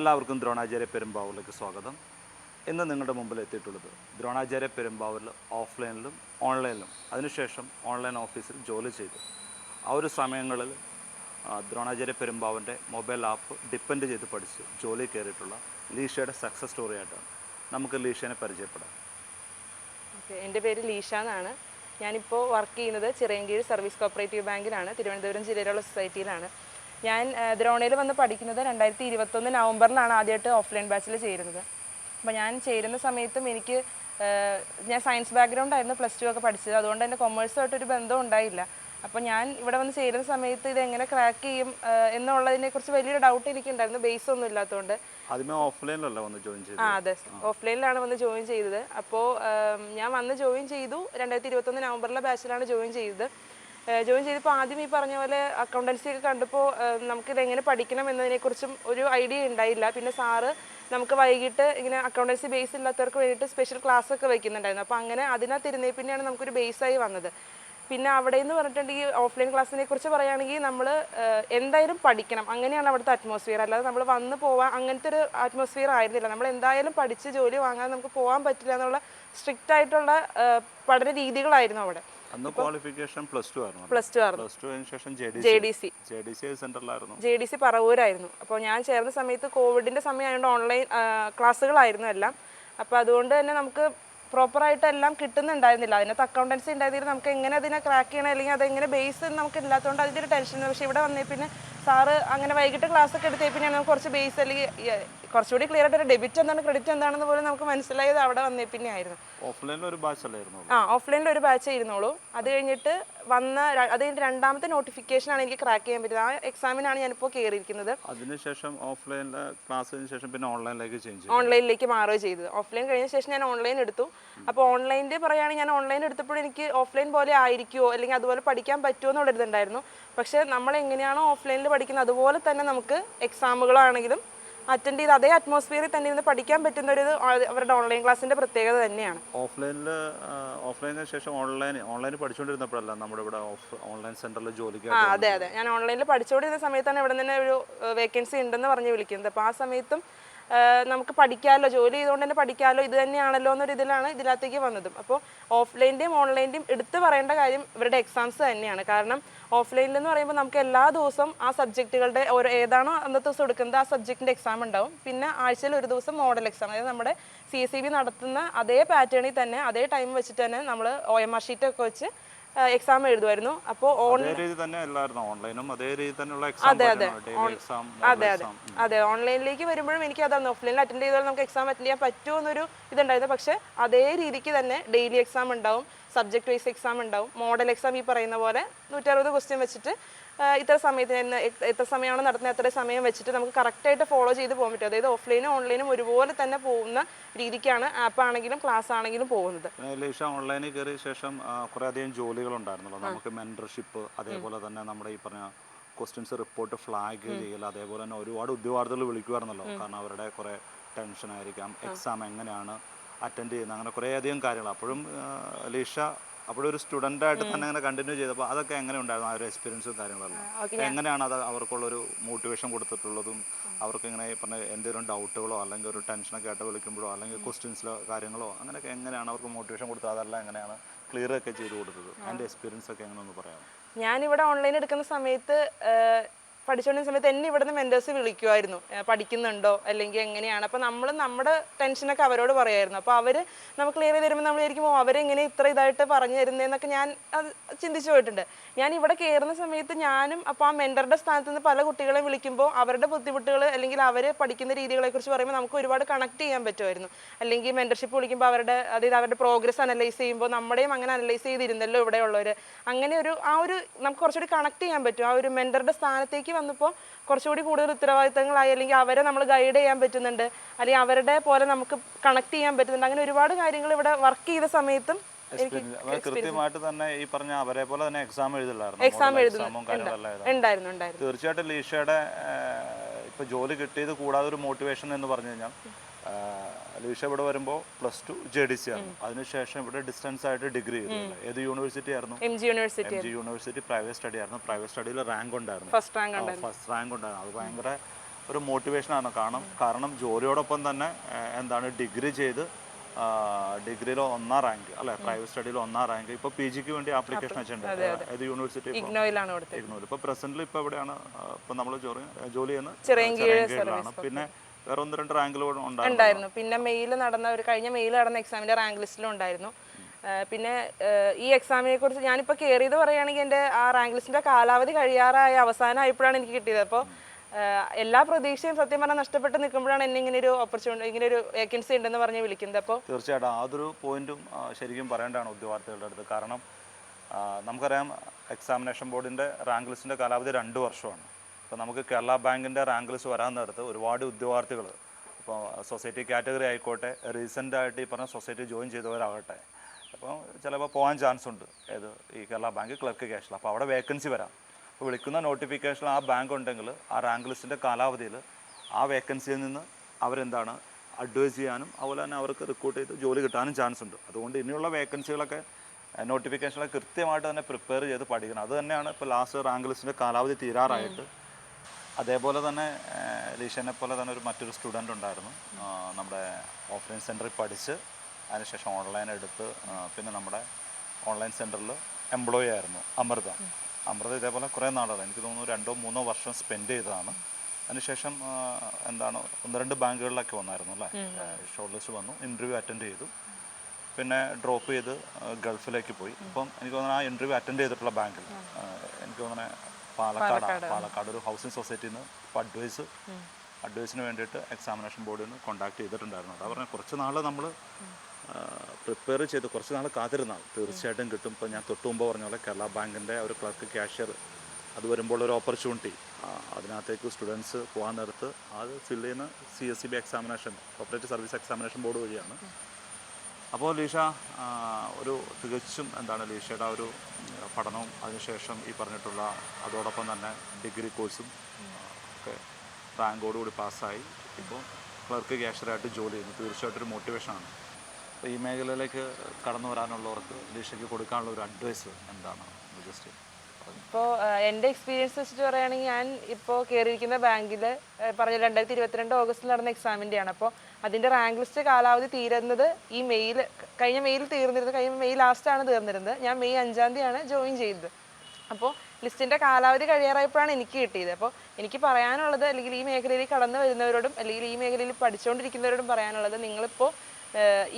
എല്ലാവർക്കും ദ്രോണാചാര്യ പെരുമ്പാവൂരിലേക്ക് സ്വാഗതം. ഇന്ന് നിങ്ങളുടെ മുമ്പിൽ എത്തിയിട്ടുള്ളത് ദ്രോണാചാര്യ പെരുമ്പാവൂരിൽ ഓഫ്ലൈനിലും ഓൺലൈനിലും അതിനുശേഷം ഓൺലൈൻ ഓഫീസിൽ ജോലി ചെയ്തു. ആ ഒരു സമയങ്ങളിൽ ദ്രോണാചാര്യ പെരുമ്പാവൂരിന്റെ മൊബൈൽ ആപ്പ് ഡിപ്പെൻഡ് ചെയ്ത് പഠിച്ച് ജോലി കയറിയിട്ടുള്ള ലീഷയുടെ സക്സസ് സ്റ്റോറിയായിട്ടാണ് നമുക്ക് ലീഷയെ പരിചയപ്പെടാം. എന്റെ പേര് ലീഷ എന്നാണ്. ഞാനിപ്പോൾ വർക്ക് ചെയ്യുന്നത് ചിറയൻകീഴ് സർവീസ് കോപ്പറേറ്റീവ് ബാങ്കിലാണ് തിരുവനന്തപുരം ജില്ലയിലുള്ള സൊസൈറ്റിയിലാണ്. ഞാൻ ദ്രോണയിൽ വന്ന് പഠിക്കുന്നത് രണ്ടായിരത്തി ഇരുപത്തൊന്ന് നവംബറിലാണ് ആദ്യമായിട്ട് ഓഫ്ലൈൻ ബാച്ചിൽ ചേരുന്നത്. അപ്പോൾ ഞാൻ ചേരുന്ന സമയത്തും എനിക്ക് ഞാൻ സയൻസ് ബാക്ക്ഗ്രൗണ്ട് ആയിരുന്നു പ്ലസ് ടു ഒക്കെ പഠിച്ചത്. അതുകൊണ്ട് തന്നെ കൊമേഴ്സുമായിട്ടൊരു ബന്ധം ഉണ്ടായില്ല. അപ്പോൾ ഞാൻ ഇവിടെ വന്ന് ചേരുന്ന സമയത്ത് ഇത് എങ്ങനെ ക്രാക്ക് ചെയ്യും എന്നുള്ളതിനെക്കുറിച്ച് വലിയൊരു ഡൗട്ട് എനിക്കുണ്ടായിരുന്നു. ബേസ് ഒന്നും ഇല്ലാത്തതുകൊണ്ട് ആദ്യമേ ഓഫ്ലൈനിലല്ല വന്ന് ജോയിൻ ചെയ്തത്? ആ അതെ. ഓഫ്ലൈനിലാണ് വന്ന് ജോയിൻ ചെയ്തത്. അപ്പോൾ ഞാൻ വന്ന് ജോയിൻ ചെയ്തു. രണ്ടായിരത്തി ഇരുപത്തൊന്ന് നവംബറിലെ ബാച്ചിലാണ് ജോയിൻ ചെയ്തത്. ജോയിൻ ചെയ്തപ്പോൾ ആദ്യം ഈ പറഞ്ഞ പോലെ അക്കൗണ്ടൻസി ഒക്കെ കണ്ടപ്പോൾ നമുക്കിത് എങ്ങനെ പഠിക്കണം എന്നതിനെക്കുറിച്ചും ഒരു ഐഡിയ ഉണ്ടായില്ല. പിന്നെ സാറ് നമുക്ക് വൈകിട്ട് ഇങ്ങനെ അക്കൗണ്ടൻസി ബേസ് ഇല്ലാത്തവർക്ക് വേണ്ടിയിട്ട് സ്പെഷ്യൽ ക്ലാസ് ഒക്കെ വെക്കുന്നുണ്ടായിരുന്നു. അപ്പോൾ അങ്ങനെ അതിനകത്ത് ഇരുന്നേ പിന്നെയാണ് നമുക്കൊരു ബേസായി വന്നത്. പിന്നെ അവിടെ എന്ന് പറഞ്ഞിട്ടുണ്ടെങ്കിൽ ഓഫ്ലൈൻ ക്ലാസ്സിനെ കുറിച്ച് പറയുകയാണെങ്കിൽ നമ്മൾ എന്തായാലും പഠിക്കണം. അങ്ങനെയാണ് അവിടുത്തെ അറ്റ്മോസ്ഫിയർ അല്ലാതെ നമ്മൾ വന്ന് പോവാൻ അങ്ങനത്തെ ഒരു അറ്റ്മോസ്ഫിയർ ആയിരുന്നില്ല. നമ്മൾ എന്തായാലും പഠിച്ച് ജോലി വാങ്ങാതെ നമുക്ക് പോകാൻ പറ്റില്ല എന്നുള്ള സ്ട്രിക്റ്റ് ആയിട്ടുള്ള പഠന രീതികളായിരുന്നു അവിടെ. അന്ന് ക്വാളിഫിക്കേഷൻ പ്ലസ് ടു ആയിരുന്നു പ്ലസ് ടു ആയിരുന്നു. പ്ലസ് ശേഷം J D C J D C സെന്ററിലായിരുന്നു J D C പറവൂരായിരുന്നു. അപ്പോൾ ഞാൻ ചേർന്ന സമയത്ത് കോവിഡിന്റെ സമയമായതുകൊണ്ട് ഓൺലൈൻ ക്ലാസ്സുകളായിരുന്നു എല്ലാം. അപ്പോൾ അതുകൊണ്ട് തന്നെ നമുക്ക് പ്രോപ്പറായിട്ട് എല്ലാം കിട്ടുന്നുണ്ടായിരുന്നില്ല. അതിനകത്ത് അക്കൗണ്ടൻസി ഉണ്ടായിരുന്നില്ല. നമുക്ക് എങ്ങനെ അതിനെ ക്രാക്ക് ചെയ്യണം അല്ലെങ്കിൽ അതെങ്ങനെ ബേസ് നമുക്ക് ഇല്ലാത്തതുകൊണ്ട് അതിന്റെ ഒരു ടെൻഷൻ പക്ഷേ ഇവിടെ വന്നേ പിന്നെ സാറ് അങ്ങനെ വൈകിട്ട് ക്ലാസ് ഒക്കെ എടുത്തേ പിന്നെയാണ് നമുക്ക് കുറച്ച് ബേസ് അല്ലെങ്കിൽ കുറച്ചുകൂടി ക്ലിയർ ആയിട്ട് ഒരു ഡെബിറ്റ് എന്താണ് ക്രെഡിറ്റ് എന്താണെന്ന് പോലും നമുക്ക് മനസ്സിലായത് അവിടെ വന്നേ പിന്നെ ആയിരുന്നു ഓഫ്ലൈനിൽ ഒരു ബാച്ച് അല്ലായിരുന്നു? ആ ഓഫ്ലൈനിൽ ഒരു ബാച്ച് ഇരുന്നോളൂ അത് കഴിഞ്ഞിട്ട് വന്ന അത് കഴിഞ്ഞിട്ട് രണ്ടാമത്തെ നോട്ടിഫിക്കേഷനാണ് എനിക്ക് ക്രാക്ക് ചെയ്യാൻ പറ്റിയത്. ആ എക്സാമിനാണ് ഞാനിപ്പോൾ കയറിയിരിക്കുന്നത് അതിനുശേഷം ഓഫ്ലൈനിലെ ക്ലാസ്സിന് ശേഷം പിന്നെ ഓൺലൈനിലേക്ക് ചേഞ്ച് ഓൺലൈനിലേക്ക് മാറുകയും ചെയ്തത്. ഓഫ്ലൈൻ കഴിഞ്ഞ ശേഷം ഞാൻ ഓൺലൈൻ എടുത്തു. അപ്പോൾ ഓൺലൈനിൽ പറയുകയാണെങ്കിൽ ഞാൻ ഓൺലൈൻ എടുത്തപ്പോൾ എനിക്ക് ഓഫ്ലൈൻ പോലെ ആയിരിക്കുമോ അല്ലെങ്കിൽ അതുപോലെ പഠിക്കാൻ പറ്റുമോ എന്നുള്ള ഇതുണ്ടായിരുന്നു പക്ഷെ നമ്മൾ എങ്ങനെയാണോ ഓഫ്ലൈനിൽ പഠിക്കുന്നത് അതുപോലെ തന്നെ നമുക്ക് എക്സാമുകളാണെങ്കിലും അറ്റൻഡ് ചെയ്ത് അതേ അറ്റ്മോസ്ഫിയറിൽ തന്നെ ഇരുന്ന് പഠിക്കാൻ പറ്റുന്ന ഒരു അവരുടെ ഓൺലൈൻ ക്ലാസ്സിന്റെ പ്രത്യേകത തന്നെയാണ്. ഓഫ്ലൈനിൽ ഓഫ്ലൈനിന് ശേഷം ഓൺലൈൻ ഓൺലൈനിൽ പഠിച്ചുകൊണ്ടിരുന്നപ്പോഴല്ല നമ്മുടെ ഇവിടെ ഓൺലൈൻ സെന്ററിൽ ജോലിക്ക് ആ അതെ അതെ. ഞാൻ ഓൺലൈനിൽ പഠിച്ചുകൊണ്ടിരുന്ന സമയത്താണ് ഇവിടെ തന്നെ ഒരു വേക്കൻസി ഉണ്ടെന്ന് പറഞ്ഞ് വിളിക്കുന്നത്. അപ്പോൾ ആ സമയത്തും നമുക്ക് പഠിക്കാമല്ലോ ജോലി ചെയ്തുകൊണ്ട് തന്നെ പഠിക്കാമല്ലോ ഇത് തന്നെയാണല്ലോ എന്നൊരു ഇതിലാണ് ഇതിനകത്തേക്ക് വന്നതും. അപ്പോൾ ഓഫ്ലൈന്റെയും ഓൺലൈന്റെയും എടുത്തു പറയേണ്ട കാര്യം ഇവരുടെ എക്സാംസ് തന്നെയാണ്. കാരണം ഓഫ്ലൈനിൽ എന്ന് പറയുമ്പോൾ നമുക്ക് എല്ലാ ദിവസവും ആ സബ്ജക്റ്റുകളുടെ ഓരോ ഏതാണോ അന്നത്തെ ദിവസം എടുക്കുന്നത് ആ സബ്ജക്റ്റിന്റെ എക്സാം ഉണ്ടാവും. പിന്നെ ആഴ്ചയിൽ ഒരു ദിവസം മോഡൽ എക്സാം അതായത് നമ്മുടെ സി എസ് നടത്തുന്ന അതേ പാറ്റേണിൽ തന്നെ അതേ ടൈം വെച്ചിട്ട് തന്നെ നമ്മൾ ഒ എം ആർ ഷീറ്റൊക്കെ വെച്ച് എക്സാം എഴുതുമായിരുന്നു. അപ്പോൾ അതേ അതേ അതെ അതെ. അതെ ഓൺലൈനിലേക്ക് വരുമ്പോഴും എനിക്ക് അതാണ് ഓഫ്ലൈനിൽ അറ്റൻഡ് ചെയ്താൽ നമുക്ക് എക്സാം അറ്റൻഡ് ചെയ്യാൻ പറ്റുമോ എന്നൊരു ഇതുണ്ടായിരുന്നു. പക്ഷേ അതേ രീതിക്ക് തന്നെ ഡെയിലി എക്സാം ഉണ്ടാവും. സബ്ജക്ട് വൈസ് എക്സാം ഉണ്ടാവും. മോഡൽ എക്സാം ഈ പറയുന്ന പോലെ നൂറ്ററുപത് ക്വസ്റ്റ്യൻ വെച്ചിട്ട് ഇത്ര സമയത്തിന് എത്ര സമയമാണ് നടത്തുന്നത് എത്ര സമയം വെച്ചിട്ട് നമുക്ക് കറക്റ്റായിട്ട് ഫോളോ ചെയ്ത് പോകാൻ പറ്റും. അതായത് ഓഫ്ലൈനും ഓൺലൈനും ഒരുപോലെ തന്നെ പോകുന്ന രീതിക്കാണ് ആപ്പ് ആണെങ്കിലും ക്ലാസ് ആണെങ്കിലും പോകുന്നത്. ലീഷ ഓൺലൈനിൽ കയറിയ ശേഷം കുറേയധികം കുറേ അധികം ജോലികളുണ്ടായിരുന്നല്ലോ നമുക്ക് മെന്റർഷിപ്പ് അതേപോലെ തന്നെ നമ്മുടെ ഈ പറഞ്ഞ ക്വസ്റ്റ്യൻസ് റിപ്പോർട്ട് ഫ്ലാഗ് ചെയ്യൽ അതേപോലെ തന്നെ ഒരുപാട് ഉദ്യോഗാർത്ഥികൾ വിളിക്കുമായിരുന്നല്ലോ. കാരണം അവരുടെ കുറേ ടെൻഷൻ ആയിരിക്കാം. എക്സാം എങ്ങനെയാണ് അറ്റൻഡ് ചെയ്യുന്നത് അങ്ങനെ കുറേ അധികം കാര്യങ്ങൾ. അപ്പോഴും ലീഷ അപ്പോഴും ഒരു സ്റ്റുഡന്റ് ആയിട്ട് തന്നെ അങ്ങനെ കണ്ടിന്യൂ ചെയ്തപ്പോൾ അതൊക്കെ എങ്ങനെ ഉണ്ടായിരുന്നു? ആ ഒരു എക്സ്പീരിയൻസും കാര്യങ്ങളെല്ലാം എങ്ങനെയാണ് അത് അവർക്കുള്ളൊരു മോട്ടിവേഷൻ കൊടുത്തിട്ടുള്ളതും അവർക്ക് ഇങ്ങനെ പറഞ്ഞ എന്തെങ്കിലും ഡൗട്ടുകളോ അല്ലെങ്കിൽ ഒരു ടെൻഷനൊക്കെ ആയിട്ട് വിളിക്കുമ്പോഴോ അല്ലെങ്കിൽ ക്വസ്റ്റ്യൻസിലോ കാര്യങ്ങളോ അങ്ങനെയൊക്കെ എങ്ങനെയാണ് അവർക്ക് മോട്ടിവേഷൻ കൊടുത്തത്? അതെല്ലാം എങ്ങനെയാണ് ക്ലിയർ ഒക്കെ ചെയ്ത് കൊടുത്തത്? അതിന്റെ എക്സ്പീരിയൻസ് ഒക്കെ എങ്ങനെയൊന്ന് പറയാം ഞാനിവിടെ ഓൺലൈൻ എടുക്കുന്ന സമയത്ത് പഠിച്ചുകൊണ്ടിരുന്ന സമയത്ത് എന്നെ ഇവിടുന്ന് മെന്റേഴ്സ് വിളിക്കുമായിരുന്നു പഠിക്കുന്നുണ്ടോ? അല്ലെങ്കിൽ എങ്ങനെയാണ്? അപ്പോൾ നമ്മൾ നമ്മുടെ ടെൻഷനൊക്കെ അവരോട് പറയായിരുന്നു. അപ്പോൾ അവർ നമുക്ക് ക്ലിയർ ചെയ്ത് തരുമ്പോൾ നമ്മൾ വിചാരിക്കുമ്പോൾ അവരെങ്ങനെ ഇത്ര ഇതായിട്ട് പറഞ്ഞു തരുന്നതെന്നൊക്കെ ഞാൻ അത് ചിന്തിച്ചു പോയിട്ടുണ്ട്. ഞാൻ ഇവിടെ കയറുന്ന സമയത്ത് ഞാനും അപ്പോൾ ആ മെന്ററുടെ സ്ഥാനത്ത് നിന്ന് പല കുട്ടികളെ വിളിക്കുമ്പോൾ അവരുടെ ബുദ്ധിമുട്ടുകൾ അല്ലെങ്കിൽ അവർ പഠിക്കുന്ന രീതികളെക്കുറിച്ച് പറയുമ്പോൾ നമുക്ക് ഒരുപാട് കണക്ട് ചെയ്യാൻ പറ്റുമായിരുന്നു. അല്ലെങ്കിൽ മെന്റർഷിപ്പ് വിളിക്കുമ്പോൾ അവരുടെ അതായത് അവരുടെ പ്രോഗ്രസ് അനലൈസ് ചെയ്യുമ്പോൾ നമ്മുടെയും അങ്ങനെ അനലൈസ് ചെയ്തിരുന്നല്ലോ ഇവിടെ ഉള്ളവർ അങ്ങനെ ഒരു ആ ഒരു നമുക്ക് കുറച്ചുകൂടി കണക്ട് ചെയ്യാൻ പറ്റും. ആ ഒരു മെന്ററുടെ സ്ഥാനത്തേക്ക് വന്നപ്പോൾ കുറച്ചുകൂടി കൂടുതൽ ഉത്തരവാദിത്തങ്ങളായി അല്ലെങ്കിൽ അവരെ നമ്മൾ ഗൈഡ് ചെയ്യാൻ പറ്റുന്നുണ്ട്. അല്ലെങ്കിൽ അവരുടെ പോലെ നമുക്ക് കണക്ട് ചെയ്യാൻ പറ്റുന്നുണ്ട്. അങ്ങനെ ഒരുപാട് കാര്യങ്ങൾ ഇവിടെ വർക്ക് ചെയ്ത സമയത്തും. കൃത്യമായിട്ട് തന്നെ ഈ പറഞ്ഞ അവരെ പോലെ തന്നെ എക്സാം എഴുതലായിരുന്നു. എക്സാം ഉണ്ടായിരുന്നു തീർച്ചയായിട്ടും ലീഷയുടെ ഇപ്പൊ ജോലി കിട്ടിയത് കൂടാതെ ഒരു മോട്ടിവേഷൻ എന്ന് പറഞ്ഞു കഴിഞ്ഞാൽ ആ, ലീഷ ഇവിടെ വരുമ്പോൾ plus two J D C ആയിരുന്നു. അതിനുശേഷം ഇവിടെ ഡിസ്റ്റൻസ് ആയിട്ട് ഡിഗ്രി ചെയ്തു. ഏത് യൂണിവേഴ്സിറ്റി ആയിരുന്നു? M G university private study ആയിരുന്നു. പ്രൈവറ്റ് സ്റ്റഡിയിൽ റാങ്ക് ഉണ്ടായിരുന്നു. ഫസ്റ്റ് റാങ്ക് ഉണ്ടായിരുന്നു. ഫസ്റ്റ് റാങ്ക് ഉണ്ടായിരുന്നു. അത് ഭയങ്കര ഒരു മോട്ടിവേഷൻ ആണ്. കാരണം കാരണം ജോലിയോടൊപ്പം തന്നെ എന്താണ് ഡിഗ്രി ചെയ്ത് ഡിഗ്രിയിൽ ഒന്നാം റാങ്ക് അല്ലെ? പ്രൈവറ്റ് സ്റ്റഡിയിൽ ഒന്നാം റാങ്ക് ഇപ്പൊ പി ജിക്ക് വേണ്ടി ആപ്ലിക്കേഷൻ വെച്ചിട്ടുണ്ട്. ഏത് യൂണിവേഴ്സിറ്റി ഇപ്പൊ? ഇഗ്നോയിൽ ഇപ്പോൾ പ്രസന്റിൽ ഇപ്പൊ എവിടെയാണ്? ഇപ്പൊ നമ്മൾ ജോലി ജോലി ചെയ്യുന്ന ചിറയൻകീഴ് ചിറയൻകീഴിലാണ് പിന്നെ വേറെ ഒന്ന് രണ്ട് റാങ്കിലൂടെ ഉണ്ടായിരുന്നു ഉണ്ടായിരുന്നു. പിന്നെ മെയിൽ നടന്ന ഒരു കഴിഞ്ഞ മെയിൽ നടന്ന എക്സാമിന്റെ റാങ്ക് ലിസ്റ്റിലും ഉണ്ടായിരുന്നു. പിന്നെ ഈ എക്സാമിനെ കുറിച്ച് ഞാനിപ്പോൾ കയറിയത് പറയുകയാണെങ്കിൽ എന്റെ ആ റാങ്ക് ലിസ്റ്റിന്റെ കാലാവധി കഴിയാറായ അവസാനമായപ്പോഴാണ് എനിക്ക് കിട്ടിയത്. അപ്പോൾ എല്ലാ പ്രതീക്ഷയും സത്യം പറഞ്ഞാൽ നഷ്ടപ്പെട്ട് നിൽക്കുമ്പോഴാണ് എന്നെ ഇങ്ങനെ ഒരു ഓപ്പർച്യൂണിറ്റി ഇങ്ങനെ ഒരു വേക്കൻസി ഉണ്ടെന്ന് പറഞ്ഞ് വിളിക്കുന്നത്. അപ്പോൾ തീർച്ചയായിട്ടും അതൊരു പോയിന്റും ശരിക്കും പറയേണ്ടതാണ് ഉദ്യോഗാർത്ഥികളുടെ അടുത്ത്. കാരണം നമുക്കറിയാം എക്സാമിനേഷൻ ബോർഡിന്റെ റാങ്ക് ലിസ്റ്റിന്റെ കാലാവധി രണ്ട് വർഷമാണ്. അപ്പോൾ നമുക്ക് കേരള ബാങ്കിന്റെ റാങ്ക് ലിസ്റ്റ് വരാൻ നേരത്ത് ഒരുപാട് ഉദ്യോഗാർത്ഥികൾ ഇപ്പോൾ സൊസൈറ്റി കാറ്റഗറി ആയിക്കോട്ടെ റീസെന്റ് ആയിട്ട് ഈ പറഞ്ഞ സൊസൈറ്റി ജോയിൻ ചെയ്തവരാകട്ടെ അപ്പോൾ ചിലപ്പോൾ പോകാൻ ചാൻസ് ഉണ്ട് ഏത് ഈ കേരള ബാങ്ക് ക്ലർക്ക് ക്യാഷിൽ അപ്പോൾ അവിടെ വേക്കൻസി വരാം. അപ്പോൾ വിളിക്കുന്ന നോട്ടിഫിക്കേഷൻ ആ ബാങ്ക് ഉണ്ടെങ്കിൽ ആ റാങ്ക് ലിസ്റ്റിന്റെ കാലാവധിയിൽ ആ വേക്കൻസിയിൽ നിന്ന് അവരെന്താണ് അഡ്വൈസ് ചെയ്യാനും അതുപോലെ തന്നെ അവർക്ക് റിക്രൂട്ട് ചെയ്ത് ജോലി കിട്ടാനും ചാൻസ് ഉണ്ട്. അതുകൊണ്ട് ഇനിയുള്ള വേക്കൻസികളൊക്കെ നോട്ടിഫിക്കേഷനൊക്കെ കൃത്യമായിട്ട് തന്നെ പ്രിപ്പയർ ചെയ്ത് പഠിക്കണം. അത് തന്നെയാണ് ഇപ്പോൾ ലാസ്റ്റ് റാങ്ക് ലിസ്റ്റിന്റെ കാലാവധി തീരാറായിട്ട് അതേപോലെ തന്നെ ലീഷനെ പോലെ തന്നെ ഒരു മറ്റൊരു സ്റ്റുഡന്റ് ഉണ്ടായിരുന്നു. നമ്മുടെ ഓഫ്ലൈൻ സെന്ററിൽ പഠിച്ച് അതിനുശേഷം ഓൺലൈൻ എടുത്ത് പിന്നെ നമ്മുടെ ഓൺലൈൻ സെന്ററിൽ എംപ്ലോയി ആയിരുന്നു അമൃത. അമൃത ഇതേപോലെ കുറേ നാളുകൾ എനിക്ക് തോന്നുന്നു രണ്ടോ മൂന്നോ വർഷം സ്പെൻഡ് ചെയ്തതാണ്. അതിനുശേഷം എന്താണ് ഒന്ന് രണ്ട് ബാങ്കുകളിലൊക്കെ വന്നായിരുന്നു അല്ലേ? ഷോർട്ട് ലിസ്റ്റ് വന്നു ഇന്റർവ്യൂ അറ്റൻഡ് ചെയ്തു. പിന്നെ ഡ്രോപ്പ് ചെയ്ത് ഗൾഫിലേക്ക് പോയി. അപ്പം എനിക്ക് തോന്നുന്നു ആ ഇന്റർവ്യൂ അറ്റൻഡ് ചെയ്തിട്ടുള്ള ബാങ്കിൽ. എനിക്ക് തോന്നുന്നത് പാലക്കാട്. പാലക്കാട്. ഒരു ഹൗസിംഗ് സൊസൈറ്റിയിൽ നിന്ന് ഇപ്പോൾ അഡ്വൈസ് അഡ്വൈസിന് വേണ്ടിയിട്ട് എക്സാമിനേഷൻ ബോർഡിൽ നിന്ന് കോൺടാക്ട് ചെയ്തിട്ടുണ്ടായിരുന്നു. അതാ പറഞ്ഞാൽ കുറച്ച് നാൾ നമ്മൾ പ്രിപ്പയർ ചെയ്ത് കുറച്ച് നാൾ കാത്തിരുന്നാൽ തീർച്ചയായിട്ടും കിട്ടും. ഇപ്പോൾ ഞാൻ തൊട്ട് മുമ്പ് പറഞ്ഞ പോലെ കേരള ബാങ്കിന്റെ ഒരു ക്ലർക്ക് ക്യാഷ്യർ അത് വരുമ്പോൾ ഒരു ഓപ്പർച്യൂണിറ്റി അതിനകത്തേക്ക് സ്റ്റുഡൻസ് പോകാൻ നേരത്ത് അത് ഫില്ല് ചെയ്യുന്ന C S C B examination cooperative service examination board വഴിയാണ്. അപ്പോൾ ലീഷ ഒരു തികച്ചും എന്താണ് ലീഷയുടെ ആ ഒരു പഠനവും അതിനുശേഷം ഈ പറഞ്ഞിട്ടുള്ള അതോടൊപ്പം തന്നെ ഡിഗ്രി കോഴ്സും ഒക്കെ റാങ്കോടുകൂടി പാസ്സായി. ഇപ്പോൾ ക്ലർക്ക് ക്യാഷറായിട്ട് ജോലി ചെയ്യുന്നു. തീർച്ചയായിട്ടും ഒരു മോട്ടിവേഷനാണ്. അപ്പോൾ ഈ മേഖലയിലേക്ക് കടന്നു വരാനുള്ളവർക്ക് ലീഷയ്ക്ക് കൊടുക്കാനുള്ള ഒരു അഡ്വൈസ് എന്താണ്? ജസ്റ്റ് ഇപ്പോൾ എന്റെ എക്സ്പീരിയൻസ് വെച്ചിട്ട് പറയുകയാണെങ്കിൽ ഞാൻ ഇപ്പോൾ കയറിയിരിക്കുന്ന ബാങ്കിൽ പറഞ്ഞ രണ്ടായിരത്തി ഇരുപത്തിരണ്ട് ഓഗസ്റ്റിൽ നടന്ന എക്സാമിന്റെയാണ് അപ്പോൾ അതിന്റെ റാങ്ക് ലിസ്റ്റ് കാലാവധി തീരുന്നത് ഈ മെയിൽ കഴിഞ്ഞ മെയിൽ തീർന്നിരുന്നത് കഴിഞ്ഞ മെയ് ലാസ്റ്റാണ് തീർന്നിരുന്നത്. ഞാൻ മെയ് അഞ്ചാം തീയതിയാണ് ജോയിൻ ചെയ്തത്. അപ്പോൾ ലിസ്റ്റിന്റെ കാലാവധി കഴിയാറായപ്പോഴാണ് എനിക്ക് കിട്ടിയത്. അപ്പോൾ എനിക്ക് പറയാനുള്ളത് അല്ലെങ്കിൽ ഈ മേഖലയിൽ കടന്നു വരുന്നവരോടും അല്ലെങ്കിൽ ഈ മേഖലയിൽ പഠിച്ചുകൊണ്ടിരിക്കുന്നവരോടും പറയാനുള്ളത് നിങ്ങളിപ്പോൾ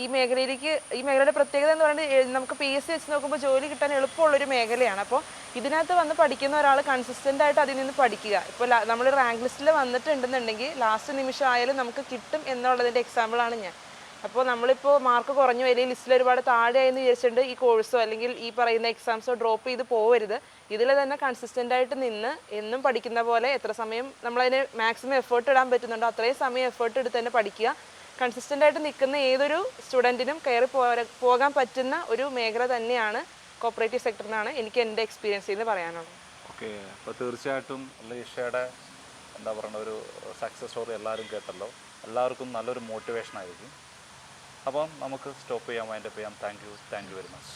ഈ മേഖലയിലേക്ക് ഈ മേഖലയുടെ പ്രത്യേകത എന്ന് പറയുന്നത് നമുക്ക് പി എസ് സി വെച്ച് നോക്കുമ്പോൾ ജോലി കിട്ടാൻ എളുപ്പമുള്ളൊരു മേഖലയാണ്. അപ്പോൾ ഇതിനകത്ത് വന്ന് പഠിക്കുന്ന ഒരാൾ കൺസിസ്റ്റന്റ് ആയിട്ട് അതിൽ നിന്ന് പഠിക്കുക. ഇപ്പോൾ നമ്മൾ റാങ്ക് ലിസ്റ്റിൽ വന്നിട്ടുണ്ടെന്നുണ്ടെങ്കിൽ ലാസ്റ്റ് നിമിഷം ആയാലും നമുക്ക് കിട്ടും എന്നുള്ളതിന്റെ എക്സാമ്പിളാണ് ഞാൻ. അപ്പോൾ നമ്മളിപ്പോൾ മാർക്ക് കുറഞ്ഞു അല്ലെങ്കിൽ ലിസ്റ്റിൽ ഒരുപാട് താഴെയായെന്ന് വിചാരിച്ചിട്ടുണ്ട് ഈ കോഴ്സോ അല്ലെങ്കിൽ ഈ പറയുന്ന എക്സാംസോ ഡ്രോപ്പ് ചെയ്ത് പോവരുത്. ഇതിൽ തന്നെ കൺസിസ്റ്റന്റ് ആയിട്ട് നിന്ന് എന്നും പഠിക്കുന്ന പോലെ എത്ര സമയം നമ്മളതിന് മാക്സിമം എഫേർട്ട് ഇടാൻ പറ്റുന്നുണ്ടോ അത്രയും സമയം എഫേർട്ട് എടുത്ത് തന്നെ പഠിക്കുക. കൺസിസ്റ്റന്റ് ആയിട്ട് നിൽക്കുന്ന ഏതൊരു സ്റ്റുഡന്റിനും കയറി പോകാൻ പറ്റുന്ന ഒരു മേഖല തന്നെയാണ് കോപ്പറേറ്റീവ് സെക്ടർ എന്നാണ് എനിക്ക് എന്റെ എക്സ്പീരിയൻസ് നിന്ന് പറയാനുള്ളത്. ഓക്കെ അപ്പോൾ തീർച്ചയായിട്ടും ലീഷയുടെ എന്താ പറയുക ഒരു സക്സസ് സ്റ്റോറി എല്ലാവരും കേട്ടല്ലോ. എല്ലാവർക്കും നല്ലൊരു മോട്ടിവേഷൻ ആയിരിക്കും. അപ്പം നമുക്ക് സ്റ്റോപ്പ് ചെയ്യാം വൈൻഡപ്പ് ചെയ്യാം. Thank you thank you very much